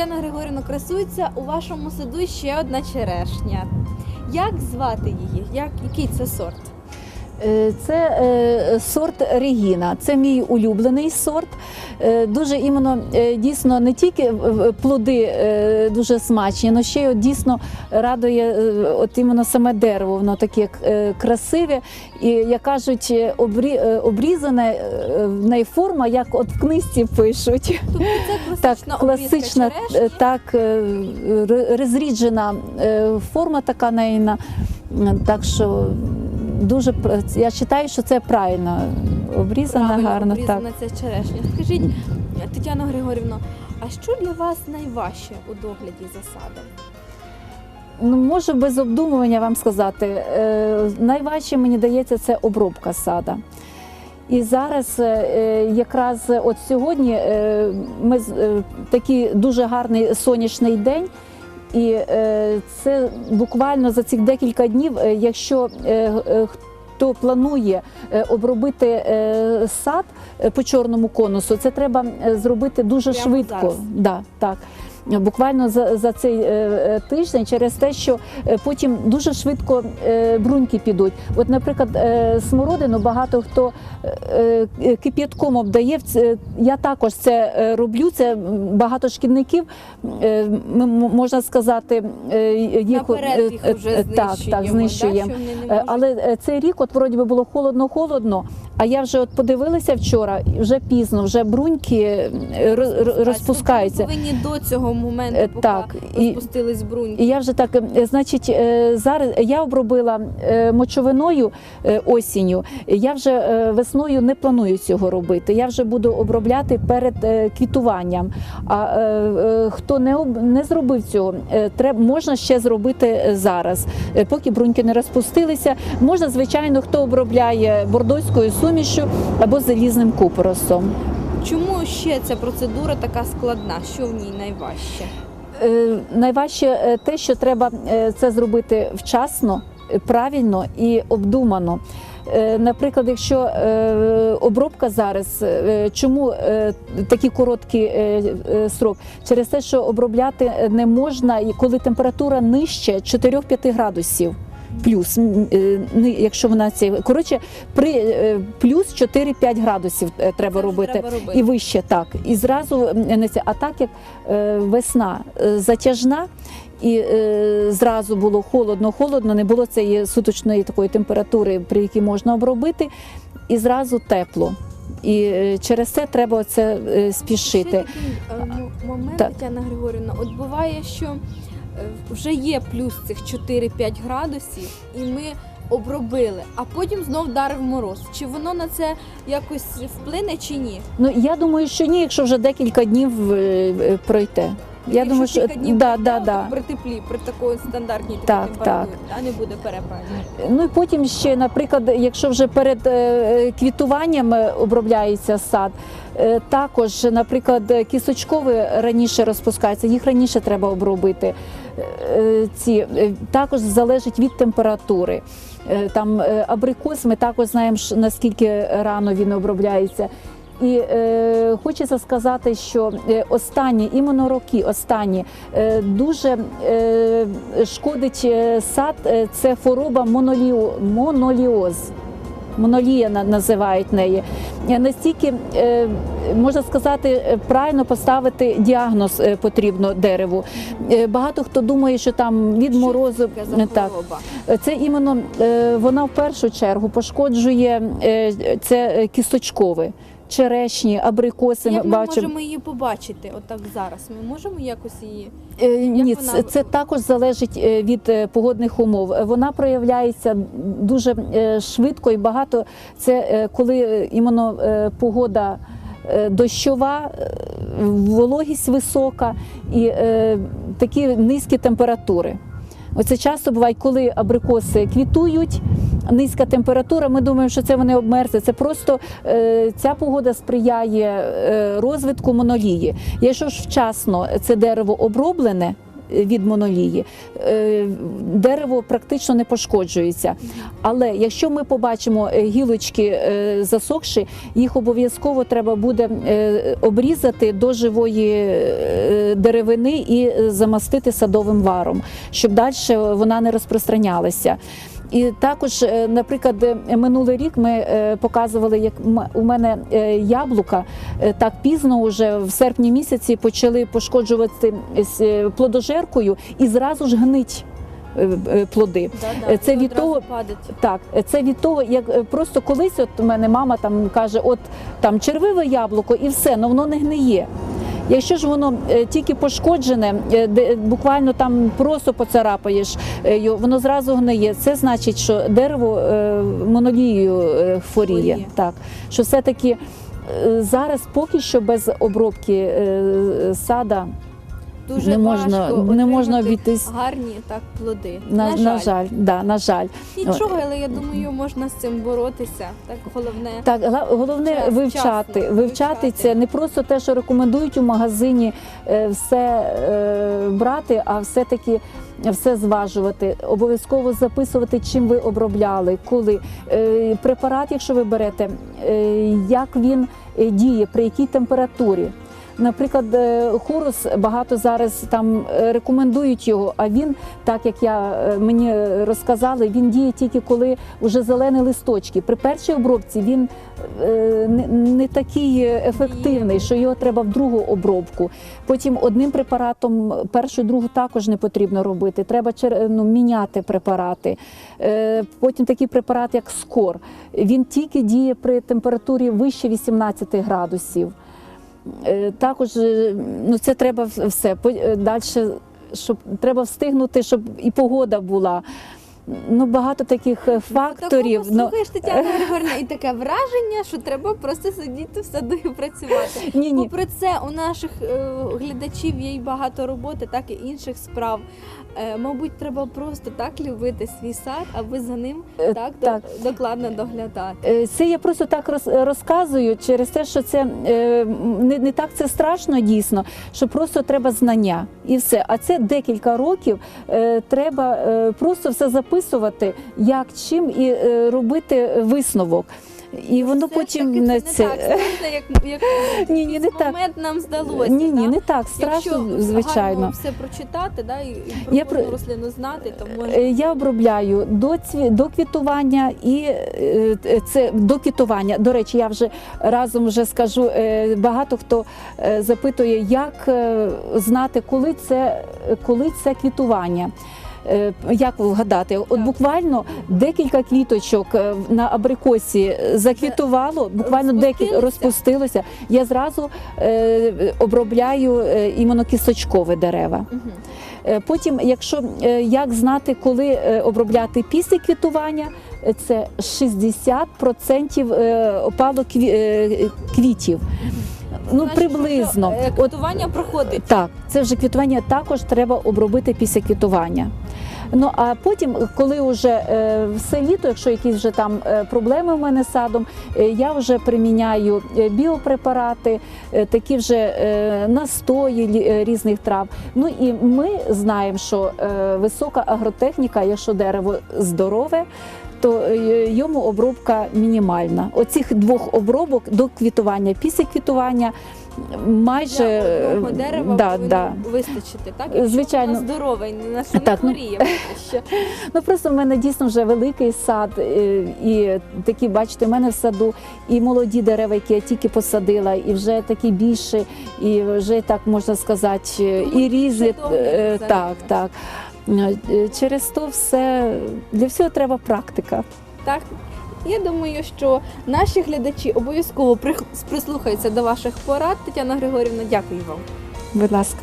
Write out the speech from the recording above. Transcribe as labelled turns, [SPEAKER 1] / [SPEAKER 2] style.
[SPEAKER 1] Тетяна Григорівна, красується у вашому саду ще одна черешня. Як звати її? Як, який це сорт?
[SPEAKER 2] Е, Це е, сорт Регіна. Це мій улюблений сорт. Е, Дуже іменно дійсно не тільки плоди дуже смачні, але ще й дійсно радує от іменно саме дерево. Воно таке красиве і як кажуть, обрі, обрізане в неї форма, як от в книжці пишуть.
[SPEAKER 1] Тобто це
[SPEAKER 2] Так,
[SPEAKER 1] класична,
[SPEAKER 2] класична,
[SPEAKER 1] обрізка
[SPEAKER 2] е, так розріджена форма така нейна. Так що дуже я вважаю, що це правильно обрізана
[SPEAKER 1] Правильно
[SPEAKER 2] гарно. Так.
[SPEAKER 1] обрізана ця черешня. Скажіть, Тетяно Григорівно, а що для вас найважче у догляді за садом?
[SPEAKER 2] Ну, можу без обдумування вам сказати. Е, найважче мені дається це обробка сада. І зараз, е, якраз от сьогодні, е, ми е, такий дуже гарний сонячний день. І е, це буквально за цих декілька днів, е, якщо е, хто планує обробити сад по чорному конусу, це треба зробити дуже
[SPEAKER 1] Прямо
[SPEAKER 2] швидко.
[SPEAKER 1] зараз.
[SPEAKER 2] Да, так. Буквально за, за цей е, е, тиждень, через те, що е, потім дуже швидко е, бруньки підуть. От, наприклад, е, смородину багато хто кип'ятком обдає. Я також це роблю. Це багато шкідників, е, можна сказати, е, їх
[SPEAKER 1] Наперед їх вже
[SPEAKER 2] так,
[SPEAKER 1] знищуємо,
[SPEAKER 2] так,
[SPEAKER 1] да,
[SPEAKER 2] знищуємо. Е, Але цей рік, от вроді би було холодно-холодно. А я вже от подивилася вчора, вже пізно, вже бруньки ро- ро- розпускаються.
[SPEAKER 1] Ви повинні до цього моменту,
[SPEAKER 2] Е,
[SPEAKER 1] поки
[SPEAKER 2] так, і-
[SPEAKER 1] розпустились бруньки.
[SPEAKER 2] І я вже так, е, значить, е, зараз я обробила мочовиною осінню. Я вже весною не планую цього робити. Я вже буду обробляти перед квітуванням. А хто не не зробив цього, треба можна ще зробити зараз, поки бруньки не розпустилися. Можна, звичайно, хто обробляє бордоською сумішю або залізним купоросом.
[SPEAKER 1] Чому ще ця процедура така складна? Що в ній найважче?
[SPEAKER 2] Е, Найважче е, те, що треба е, це зробити вчасно, правильно і обдумано. Наприклад, якщо обробка зараз, чому такий короткий срок? Через те, що обробляти не можна, коли температура нижче 4-5 градусів. Плюс, е, ни- якщо вона ці коротше, при е, плюс 4-5 градусів е, треба робити.
[SPEAKER 1] треба робити.
[SPEAKER 2] І вище так. І зразу. А так як весна затяжна. І е, зразу було холодно, холодно, не було цієї суточної такої температури, при якій можна обробити, і зразу тепло. І через це треба це е,
[SPEAKER 1] Ще
[SPEAKER 2] спішити.
[SPEAKER 1] такий е, момент, Тетяна Григорівна, от буває, що вже є плюс цих 4-5 градусів, і ми обробили, а потім знов вдарив мороз. Чи воно на це якось вплине чи ні?
[SPEAKER 2] Ну я думаю, що ні, якщо вже декілька днів е, е, пройде. Я думаю, що да, да, да.
[SPEAKER 1] при теплі, при такої стандартній
[SPEAKER 2] Так,
[SPEAKER 1] температурі, а не буде перепадів.
[SPEAKER 2] Ну і потім ще, наприклад, якщо вже перед е, квітуванням е, обробляється сад, е, також, наприклад, кісточкові раніше розпускаються, їх раніше треба обробити. Ці також залежить від температури. Там абрикос, ми також знаємо, наскільки рано він обробляється. І е, хочеться сказати, що е, останні іменно роки, останні е, дуже е, шкодить е, сад. е, Це хвороба моноліо, моноліоз. Монолія називають неї. Настільки можна сказати, правильно поставити діагноз потрібно дереву. Багато хто думає, що там від
[SPEAKER 1] Що
[SPEAKER 2] морозу так. Це іменно вона в першу чергу пошкоджує це кісточкове, черешні, абрикоси.
[SPEAKER 1] Як
[SPEAKER 2] ми бачимо.
[SPEAKER 1] можемо її побачити отак зараз? Ми можемо якось її
[SPEAKER 2] Е, Ні,
[SPEAKER 1] вона
[SPEAKER 2] це, також залежить е, від е, погодних умов. Вона проявляється дуже швидко і багато. Це коли іменно погода. Дощова, вологість висока і е, такі низькі температури. Оце часто буває, коли абрикоси квітують, низька температура. Ми думаємо, що це вони обмерзли. Це просто е, ця погода сприяє е, розвитку монолії. Якщо ж вчасно це дерево оброблене, від монолії. Е, Дерево практично не пошкоджується. Але якщо ми побачимо е, гілочки е, засохші, їх обов'язково треба буде е, обрізати до живої е, деревини і е, замастити садовим варом, щоб далі вона не розпространялася. І також, е, наприклад, е, минулий рік ми е, показували, як у мене яблука так пізно, вже в серпні місяці почали пошкоджувати плодожеркою і зразу ж гнить плоди.
[SPEAKER 1] Да-да,
[SPEAKER 2] Це
[SPEAKER 1] і
[SPEAKER 2] від того-
[SPEAKER 1] падать.
[SPEAKER 2] Так, це від того, як просто колись, от у мене мама там каже, от там червиве яблуко і все, але воно не гниє. Якщо ж воно е, тільки пошкоджене, е, буквально там просто поцарапаєш, е, воно зразу гниє. Це значить, що дерево монолією хворіє. Так, що все-таки е, зараз поки що без обробки сада
[SPEAKER 1] Дуже
[SPEAKER 2] не можна,
[SPEAKER 1] важко
[SPEAKER 2] не можна обійтись.
[SPEAKER 1] гарні так плоди.
[SPEAKER 2] На, на жаль, да, на жаль.
[SPEAKER 1] Нічого, але я думаю, можна з цим боротися. Так головне.
[SPEAKER 2] Так, головне
[SPEAKER 1] Час-
[SPEAKER 2] вивчати, вивчати
[SPEAKER 1] вивчати.
[SPEAKER 2] це не просто те, що рекомендують у магазині е, все е, брати, а все-таки все зважувати. Обов'язково записувати, чим ви обробляли, коли Е, препарат, якщо ви берете, як він діє, при якій температурі. Наприклад, е, хорус багато зараз там е, рекомендують його, а він, так як я е, мені розказали, він діє тільки коли вже зелені листочки. При першій обробці він не, такий ефективний, що його треба в другу обробку. Потім одним препаратом першу, другу також не потрібно робити. Треба ну, міняти препарати. Потім такий препарат, як скор. Він тільки діє при температурі вище 18 градусів. Е, Також е, ну, це треба все. Далі, щоб треба встигнути, щоб і погода була. Ну, багато таких е, факторів. Ну,
[SPEAKER 1] слухаєш, Тетяна Григорівна, і таке враження, що треба просто сидіти в саду і працювати.
[SPEAKER 2] ні, ні.
[SPEAKER 1] Попри це, у наших е, глядачів є й багато роботи, так і інших справ. Е, мабуть, треба просто так любити свій сад, аби за ним
[SPEAKER 2] Е,
[SPEAKER 1] так, до-
[SPEAKER 2] так.
[SPEAKER 1] докладно доглядати.
[SPEAKER 2] Е, Це я просто так роз- розказую через те, що це е, не, не так це страшно дійсно, що просто треба знання і все. А це декілька років е, треба е, просто все записувати, як чим і е, робити висновок. І воно
[SPEAKER 1] Все
[SPEAKER 2] потім
[SPEAKER 1] таки
[SPEAKER 2] не
[SPEAKER 1] це не так страшно, як, як
[SPEAKER 2] Ні, ні, не так.
[SPEAKER 1] момент нам здалося.
[SPEAKER 2] Ні, ні,
[SPEAKER 1] да?
[SPEAKER 2] не так страшно,
[SPEAKER 1] Якщо
[SPEAKER 2] звичайно.
[SPEAKER 1] гарно все прочитати, да, і, і про
[SPEAKER 2] Я про-
[SPEAKER 1] рослину знати, то можна.
[SPEAKER 2] Е, Я обробляю до цві... до квітування і е, це до квітування. До речі, я вже разом вже скажу. е, Багато хто е, запитує, як е, знати, коли це коли це квітування. Е, Як вгадати? От буквально декілька квіточок е, на абрикосі заквітувало, буквально декілька розпустилося. Я зразу е, обробляю імунокісточкові дерева. Потім, якщо як знати, коли обробляти після квітування, це 60% е, опалу кві- е, квітів. Ну, приблизно.
[SPEAKER 1] е,
[SPEAKER 2] От,
[SPEAKER 1] Квітування проходить.
[SPEAKER 2] так, це вже квітування також треба обробити після квітування. Ну а потім, коли вже е, все літо, якщо якісь вже там е, проблеми в мене з садом, е, я вже приміняю е, біопрепарати, е, такі вже е, настої е, різних трав. Ну і ми знаємо, що е, висока агротехніка, якщо дерево здорове. То е, йому обробка мінімальна. Оцих двох обробок до квітування, після квітування майже
[SPEAKER 1] Для
[SPEAKER 2] е,
[SPEAKER 1] дерева
[SPEAKER 2] да, да.
[SPEAKER 1] вистачити, так? Якщо
[SPEAKER 2] Звичайно.
[SPEAKER 1] здорове, не на що не
[SPEAKER 2] Так, ну-
[SPEAKER 1] хворіє. поки.
[SPEAKER 2] Ну просто в мене дійсно вже великий сад, е, і такі, бачите, в мене в саду і молоді дерева, які я тільки посадила, і вже такі більші, і вже так можна сказати,
[SPEAKER 1] Тому
[SPEAKER 2] і різні. Так, так. Е, Через то все для всього треба практика.
[SPEAKER 1] Так. Я думаю, що наші глядачі обов'язково прислухаються до ваших порад. Тетяна Григорівна, дякую вам.
[SPEAKER 2] Будь ласка.